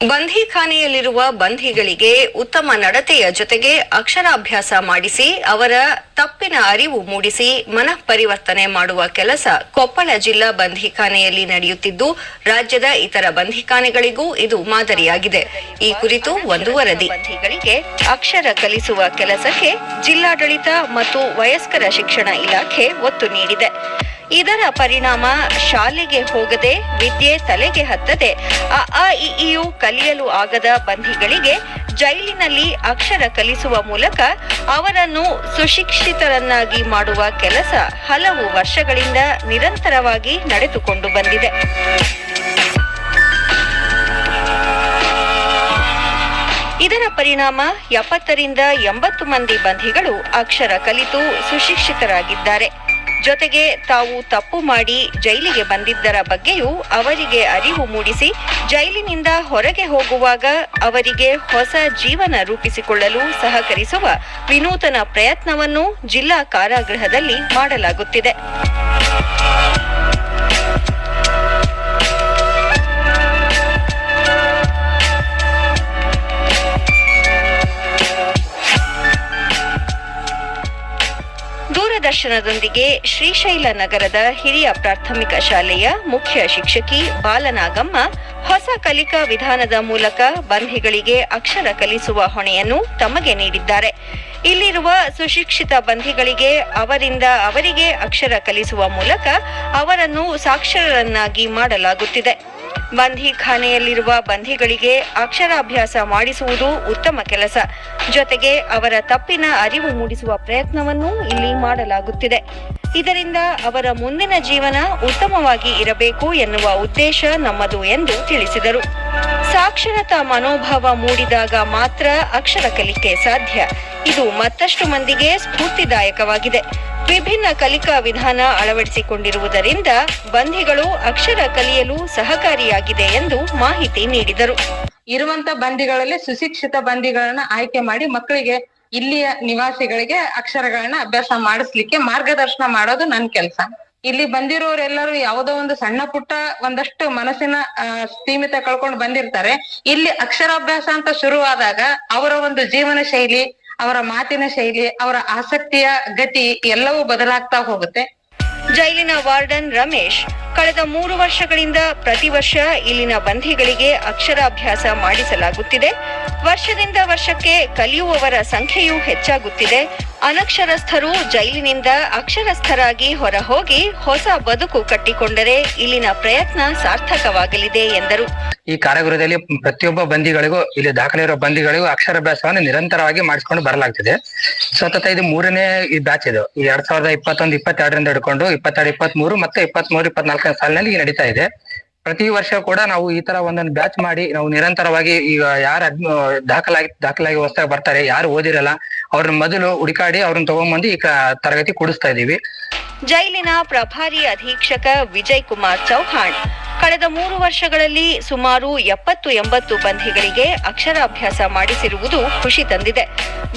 ಬಂಧಿಖಾನೆಯಲ್ಲಿರುವ ಬಂಧಿಗಳಿಗೆ ಉತ್ತಮ ನಡತೆಯ ಜೊತೆಗೆ ಅಕ್ಷರಾಭ್ಯಾಸ ಮಾಡಿಸಿ ಅವರ ತಪ್ಪಿನ ಅರಿವು ಮೂಡಿಸಿ ಮನಃ ಪರಿವರ್ತನೆ ಮಾಡುವ ಕೆಲಸ ಕೊಪ್ಪಳ ಜಿಲ್ಲಾ ಬಂಧಿಖಾನೆಯಲ್ಲಿ ನಡೆಯುತ್ತಿದ್ದು, ರಾಜ್ಯದ ಇತರ ಬಂಧಿಖಾನೆಗಳಿಗೂ ಇದು ಮಾದರಿಯಾಗಿದೆ. ಈ ಕುರಿತು ಒಂದು ವರದಿ ಬಂಧಿಗಳಿಗೆ ಅಕ್ಷರ ಕಲಿಸುವ ಕೆಲಸಕ್ಕೆ ಜಿಲ್ಲಾಡಳಿತ ಮತ್ತು ವಯಸ್ಕರ ಶಿಕ್ಷಣ ಇಲಾಖೆ ಒತ್ತು ನೀಡಿದೆ. ಇದರ ಪರಿಣಾಮ ಶಾಲೆಗೆ ಹೋಗದೆ, ವಿದ್ಯೆ ತಲೆಗೆ ಹತ್ತದೆ. ಅ ಆ ಇ ಈಯು ಕಲಿಯಲು ಆಗದ ಬಂಧಿಗಳಿಗೆ ಜೈಲಿನಲ್ಲಿ ಅಕ್ಷರ ಕಲಿಸುವ ಮೂಲಕ ಅವರನ್ನು ಸುಶಿಕ್ಷಿತರನ್ನಾಗಿ ಮಾಡುವ ಕೆಲಸ ಹಲವು ವರ್ಷಗಳಿಂದ ನಿರಂತರವಾಗಿ ನಡೆದುಕೊಂಡು ಬಂದಿದೆ. ಇದರ ಪರಿಣಾಮ ಎಪ್ಪತ್ತರಿಂದ ಎಂಬತ್ತು ಮಂದಿ ಬಂಧಿಗಳು ಅಕ್ಷರ ಕಲಿತು ಸುಶಿಕ್ಷಿತರಾಗಿದ್ದಾರೆ. ಜೊತೆಗೆ ತಾವು ತಪ್ಪು ಮಾಡಿ ಜೈಲಿಗೆ ಬಂದಿದ್ದರ ಬಗ್ಗೆಯೂ ಅವರಿಗೆ ಅರಿವು ಮೂಡಿಸಿ ಜೈಲಿನಿಂದ ಹೊರಗೆ ಹೋಗುವಾಗ ಅವರಿಗೆ ಹೊಸ ಜೀವನ ರೂಪಿಸಿಕೊಳ್ಳಲು ಸಹಕರಿಸುವ ವಿನೂತನ ಪ್ರಯತ್ನವನ್ನು ಜಿಲ್ಲಾ ಕಾರಾಗೃಹದಲ್ಲಿ ಮಾಡಲಾಗುತ್ತಿದೆ. ದೂರದರ್ಶನದೊಂದಿಗೆ ಶ್ರೀಶೈಲ ನಗರದ ಹಿರಿಯ ಪ್ರಾಥಮಿಕ ಶಾಲೆಯ ಮುಖ್ಯ ಶಿಕ್ಷಕಿ ಬಾಲನಾಗಮ್ಮ ಹೊಸ ಕಲಿಕಾ ವಿಧಾನದ ಮೂಲಕ ಬಂಧಿಗಳಿಗೆ ಅಕ್ಷರ ಕಲಿಸುವ ಹೊಣೆಯನ್ನು ತಮಗೆ ನೀಡಿದ್ದಾರೆ. ಇಲ್ಲಿರುವ ಸುಶಿಕ್ಷಿತ ಬಂಧಿಗಳಿಗೆ ಅವರಿಂದ ಅವರಿಗೆ ಅಕ್ಷರ ಕಲಿಸುವ ಮೂಲಕ ಅವರನ್ನು ಸಾಕ್ಷರರನ್ನಾಗಿ ಮಾಡಲಾಗುತ್ತಿದೆ. ಬಂಧಿಖಾನೆಯಲ್ಲಿರುವ ಬಂಧಿಗಳಿಗೆ ಅಕ್ಷರಾಭ್ಯಾಸ ಮಾಡಿಸುವುದು ಉತ್ತಮ ಕೆಲಸ. ಜೊತೆಗೆ ಅವರ ತಪ್ಪಿನ ಅರಿವು ಮೂಡಿಸುವ ಪ್ರಯತ್ನವನ್ನು ಇಲ್ಲಿ ಮಾಡಲಾಗುತ್ತಿದೆ. ಇದರಿಂದ ಅವರ ಮುಂದಿನ ಜೀವನ ಉತ್ತಮವಾಗಿ ಇರಬೇಕು ಎನ್ನುವ ಉದ್ದೇಶ ನಮ್ಮದು ಎಂದು ತಿಳಿಸಿದರು. ಸಾಕ್ಷರತಾ ಮನೋಭಾವ ಮೂಡಿದಾಗ ಮಾತ್ರ ಅಕ್ಷರ ಕಲಿಕೆ ಸಾಧ್ಯ. ಇದು ಮತ್ತಷ್ಟು ಮಂದಿಗೆ ಸ್ಫೂರ್ತಿದಾಯಕವಾಗಿದೆ. ವಿಭಿನ್ನ ಕಲಿಕಾ ವಿಧಾನ ಅಳವಡಿಸಿಕೊಂಡಿರುವುದರಿಂದ ಬಂಧಿಗಳು ಅಕ್ಷರ ಕಲಿಯಲು ಸಹಕಾರಿಯಾಗಿದೆ ಎಂದು ಮಾಹಿತಿ ನೀಡಿದರು. ಇರುವಂತ ಬಂದಿಗಳಲ್ಲಿ ಸುಶಿಕ್ಷಿತ ಬಂಧಿಗಳನ್ನ ಆಯ್ಕೆ ಮಾಡಿ ಮಕ್ಕಳಿಗೆ ಇಲ್ಲಿಯ ನಿವಾಸಿಗಳಿಗೆ ಅಕ್ಷರಗಳನ್ನ ಅಭ್ಯಾಸ ಮಾಡಿಸ್ಲಿಕ್ಕೆ ಮಾರ್ಗದರ್ಶನ ಮಾಡೋದು ನನ್ನ ಕೆಲಸ. ಇಲ್ಲಿ ಬಂದಿರೋರೆಲ್ಲರೂ ಯಾವುದೋ ಒಂದು ಸಣ್ಣ ಪುಟ್ಟ ಒಂದಷ್ಟು ಮನಸ್ಸಿನ ಸೀಮಿತ ಕಳ್ಕೊಂಡು ಬಂದಿರ್ತಾರೆ. ಇಲ್ಲಿ ಅಕ್ಷರಾಭ್ಯಾಸ ಅಂತ ಶುರುವಾದಾಗ ಅವರ ಒಂದು ಜೀವನ ಶೈಲಿ ಅವರ ಮಾತಿನ ಶೈಲಿ, ಅವರ ಆಸಕ್ತಿಯ ಗತಿ ಎಲ್ಲವೂ ಬದಲಾಗ್ತಾ ಹೋಗುತ್ತೆ. ಜೈಲಿನ ವಾರ್ಡನ್ ರಮೇಶ್, ಕಳೆದ ಮೂರು ವರ್ಷಗಳಿಂದ ಪ್ರತಿ ವರ್ಷ ಇಲ್ಲಿನ ಬಂಧಿಗಳಿಗೆ ಅಕ್ಷರಾಭ್ಯಾಸ ಮಾಡಿಸಲಾಗುತ್ತಿದೆ. ವರ್ಷದಿಂದ ವರ್ಷಕ್ಕೆ ಕಲಿಯುವವರ ಸಂಖ್ಯೆಯೂ ಹೆಚ್ಚಾಗುತ್ತಿದೆ. ಅನಕ್ಷರಸ್ಥರು ಜೈಲಿನಿಂದ ಅಕ್ಷರಸ್ಥರಾಗಿ ಹೊರಹೋಗಿ ಹೊಸ ಬದುಕು ಕಟ್ಟಿಕೊಂಡರೆ ಇಲ್ಲಿನ ಪ್ರಯತ್ನ ಸಾರ್ಥಕವಾಗಲಿದೆ ಎಂದರು. ಈ ಕಾರಾಗೃಹದಲ್ಲಿ ಪ್ರತಿಯೊಬ್ಬ ಬಂದಿಗಳಿಗೂ, ಇಲ್ಲಿ ದಾಖಲೆ ಇರೋ ಬಂದಿಗಳಿಗೂ ಅಕ್ಷರಾಭ್ಯಾಸವನ್ನು ನಿರಂತರವಾಗಿ ಮಾಡಿಸಿಕೊಂಡು ಬರಲಾಗ್ತಿದೆ. ಸತತ ಇದು ಮೂರನೇ ಈ ಬ್ಯಾಚ್ ಇದು. ಈ ಎರಡ್ ಸಾವಿರದ ಇಪ್ಪತ್ತೊಂದು, ಇಪ್ಪತ್ತೆರಡರಿಂದ ಹಿಡ್ಕೊಂಡು ಇಪ್ಪತ್ತೆರಡು ಇಪ್ಪತ್ತ್ ಮೂರು ಮತ್ತೆ ಇಪ್ಪತ್ತ್ ಮೂರು ಇಪ್ಪತ್ನಾಲ್ಕನೇ ಸಾಲಿನಲ್ಲಿ ನಡೀತಾ ಇದೆ. ಪ್ರತಿ ವರ್ಷ ಕೂಡ ನಾವು ಈ ತರ ಒಂದೊಂದು ಬ್ಯಾಚ್ ಮಾಡಿ ನಾವು ನಿರಂತರವಾಗಿ ಈಗ ಯಾರು ದಾಖಲಾಗಿ ದಾಖಲಾಗಿ ಹೊಸದಾಗಿ ಬರ್ತಾರೆ, ಯಾರು ಓದಿರಲ್ಲ ಅವ್ರನ್ನ ಮೊದಲು ಹುಡುಕಾಡಿ ಅವ್ರನ್ನ ತಗೊಂಡ್ಬಂದು ಈಗ ತರಗತಿ ಕೊಡಿಸ್ತಾ ಇದೀವಿ. ಜೈಲಿನ ಪ್ರಭಾರಿ ಅಧೀಕ್ಷಕ ವಿಜಯ್ ಕುಮಾರ್ ಚೌಹಾಣ್. ಕಳೆದ ಮೂರು ವರ್ಷಗಳಲ್ಲಿ ಸುಮಾರು ಎಪ್ಪತ್ತು ಎಂಬತ್ತು ಬಂಧಿಗಳಿಗೆ ಅಕ್ಷರಾಭ್ಯಾಸ ಮಾಡಿಸಿರುವುದು ಖುಷಿ ತಂದಿದೆ.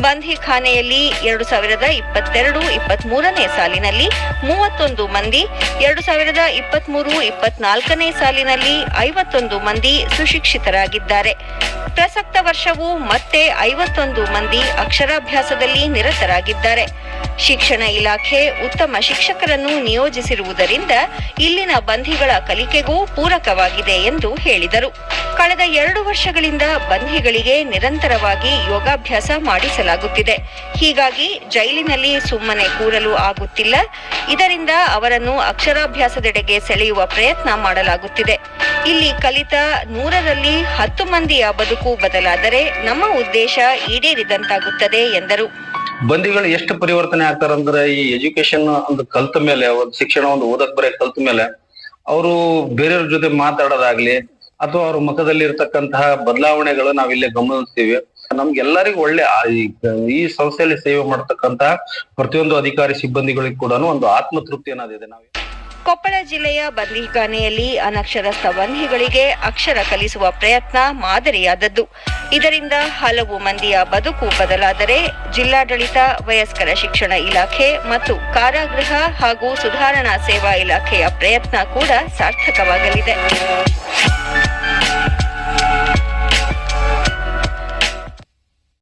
ಬಂಧಿಖಾನೆಯಲ್ಲಿ ಎರಡು ಸಾವಿರದ ಇಪ್ಪತ್ತೆರಡು ಇಪ್ಪತ್ತ್ ಮೂರನೇ ಸಾಲಿನಲ್ಲಿ ಮೂವತ್ತೊಂದು ಮಂದಿ, ಎರಡು ಸಾವಿರದ ಇಪ್ಪತ್ಮೂರು, ಇಪ್ಪತ್ನಾಲ್ಕನೇ ಸಾಲಿನಲ್ಲಿ ಐವತ್ತೊಂದು ಮಂದಿ ಸುಶಿಕ್ಷಿತರಾಗಿದ್ದಾರೆ. ಪ್ರಸಕ್ತ ವರ್ಷವೂ ಮತ್ತೆ ಐವತ್ತೊಂದು ಮಂದಿ ಅಕ್ಷರಾಭ್ಯಾಸದಲ್ಲಿ ನಿರತರಾಗಿದ್ದಾರೆ. ಶಿಕ್ಷಣ ಇಲಾಖೆ ಉತ್ತಮ ಶಿಕ್ಷಕರನ್ನು ನಿಯೋಜಿಸಿರುವುದರಿಂದ ಇಲ್ಲಿನ ಬಂಧಿಗಳ ಕಲಿಕೆಗೂ ಪೂರಕವಾಗಿದೆ ಎಂದು ಹೇಳಿದರು. ಕಳೆದ ಎರಡು ವರ್ಷಗಳಿಂದ ಬಂಧಿಗಳಿಗೆ ನಿರಂತರವಾಗಿ ಯೋಗಾಭ್ಯಾಸ ಮಾಡಿಸಲಾಗುತ್ತಿದೆ. ಹೀಗಾಗಿ ಜೈಲಿನಲ್ಲಿ ಸುಮ್ಮನೆ ಕೂರಲು ಆಗುತ್ತಿಲ್ಲ. ಇದರಿಂದ ಅವರನ್ನು ಅಕ್ಷರಾಭ್ಯಾಸದೆಡೆಗೆ ಸೆಳೆಯುವ ಪ್ರಯತ್ನ ಮಾಡಲಾಗುತ್ತಿದೆ. ಇಲ್ಲಿ ಕಲಿತ ನೂರರಲ್ಲಿ ಹತ್ತು ಮಂದಿಯ ಬದುಕು ಬದಲಾದರೆ ನಮ್ಮ ಉದ್ದೇಶ ಈಡೇರಿದಂತಾಗುತ್ತದೆ ಎಂದರು. ಬಂದಿಗಳು ಎಷ್ಟು ಪರಿವರ್ತನೆ ಆಗ್ತಾರಂದ್ರೆ ಈ ಎಜುಕೇಶನ್ ಒಂದು ಕಲ್ತ ಮೇಲೆ, ಒಂದು ಶಿಕ್ಷಣ ಒಂದು ಓದಕ್ ಬರೆಯ ಕಲ್ತ ಮೇಲೆ ಅವರು ಬೇರೆಯವ್ರ ಜೊತೆ ಮಾತಾಡೋದಾಗ್ಲಿ ಅಥವಾ ಅವ್ರ ಮುಖದಲ್ಲಿ ಇರ್ತಕ್ಕಂತಹ ಬದಲಾವಣೆಗಳು ನಾವಿಲ್ಲಿ ಗಮನಿಸ್ತೀವಿ. ನಮ್ಗೆಲ್ಲರಿಗೂ ಒಳ್ಳೆ ಈ- ಈ ಸಂಸ್ಥೆಯಲ್ಲಿ ಸೇವೆ ಮಾಡ್ತಕ್ಕಂತಹ ಪ್ರತಿಯೊಂದು ಅಧಿಕಾರಿ ಸಿಬ್ಬಂದಿಗಳಿಗೆ ಕೂಡ ಒಂದು ಆತ್ಮತೃಪ್ತಿ ಅನ್ನೋದಿದೆ. ನಾವು ಕೊಪ್ಪಳ ಜಿಲ್ಲೆಯ ಬಂದಿಖಾನೆಯಲ್ಲಿ ಅನಕ್ಷರಸ್ಥ ಬಂಧಿಗಳಿಗೆ ಅಕ್ಷರ ಕಲಿಸುವ ಪ್ರಯತ್ನ ಮಾದರಿಯಾದದ್ದು. ಇದರಿಂದ ಹಲವು ಮಂದಿಯ ಬದುಕು ಬದಲಾದರೆ ಜಿಲ್ಲಾಡಳಿತ, ವಯಸ್ಕರ ಶಿಕ್ಷಣ ಇಲಾಖೆ ಮತ್ತು ಕಾರಾಗೃಹ ಹಾಗೂ ಸುಧಾರಣಾ ಸೇವಾ ಇಲಾಖೆಯ ಪ್ರಯತ್ನ ಕೂಡ ಸಾರ್ಥಕವಾಗಲಿದೆ.